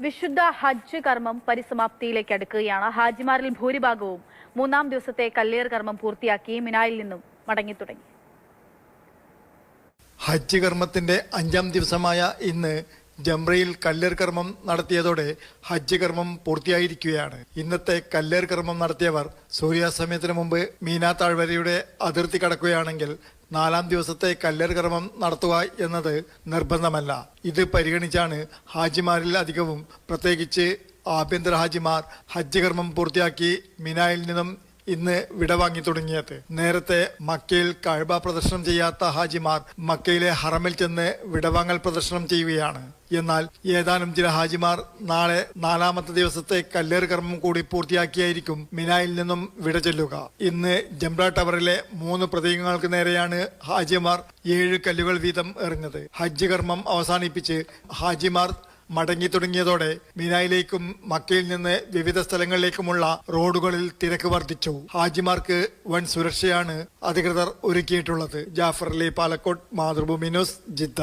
വിശുദ്ധ ഹജ്ജ് കർമ്മം പരിസമാപ്തിയിലേക്ക് അടുക്കുകയാണ്. ഹാജിമാരിൽ ഭൂരിഭാഗവും മൂന്നാം ദിവസത്തെ കല്ലേർ കർമ്മം പൂർത്തിയാക്കി മിനായിൽ നിന്നും മടങ്ങി തുടങ്ങി. ഹജ്ജ് കർമ്മത്തിന്റെ അഞ്ചാം ദിവസമായ ഇന്ന് ജംറയിൽ കല്ലേർ കർമ്മം നടത്തിയതോടെ ഹജ്ജ് കർമ്മം പൂർത്തിയായിരിക്കുകയാണ്. ഇന്നത്തെ കല്ലേർ കർമ്മം നടത്തിയവർ സൂര്യാസ്തമയത്തിന് മുമ്പ് മീനാ താഴ്വരയുടെ അതിർത്തി കടക്കുകയാണെങ്കിൽ നാലാം ദിവസത്തെ കല്ലേർ കർമ്മം നടത്തുക എന്നത് നിർബന്ധമല്ല. ഇത് പരിഗണിച്ചാണ് ഹാജിമാരിൽ അധികവും പ്രത്യേകിച്ച് ആഭ്യന്തര ഹാജിമാർ ഹജ്ജ് കർമ്മം പൂർത്തിയാക്കി മിനായിൽ നിന്നും ഇന്ന് വിടവാങ്ങി തുടങ്ങിയത്. നേരത്തെ മക്കയിൽ കഴബ പ്രദർശനം ചെയ്യാത്ത ഹാജിമാർ മക്കയിലെ ഹറമിൽ ചെന്ന് വിടവാങ്ങൽ പ്രദർശനം ചെയ്യുകയാണ്. എന്നാൽ ഏതാനും ചില ഹാജിമാർ നാളെ നാലാമത്തെ ദിവസത്തെ കല്ലേറ് കർമ്മം കൂടി പൂർത്തിയാക്കിയായിരിക്കും മിനായിൽ നിന്നും വിട ചെല്ലുക. ഇന്ന് ജംറ ടവറിലെ മൂന്ന് പ്രതീകങ്ങൾക്ക് നേരെയാണ് ഹാജിമാർ ഏഴ് കല്ലുകൾ വീതം എറിഞ്ഞത്. ഹജ്ജ് കർമ്മം അവസാനിപ്പിച്ച് ഹാജിമാർ മടങ്ങി തുടങ്ങിയതോടെ മിനായിലേക്കും മക്കയിൽ നിന്ന് വിവിധ സ്ഥലങ്ങളിലേക്കുമുള്ള റോഡുകളിൽ തിരക്ക് വർദ്ധിച്ചു. ഹാജിമാർക്ക് വൻ സുരക്ഷയാണ് അധികൃതർ ഒരുക്കിയിട്ടുള്ളത്. Jafar Ali Palakkode Mathrubhumi news Jeddah.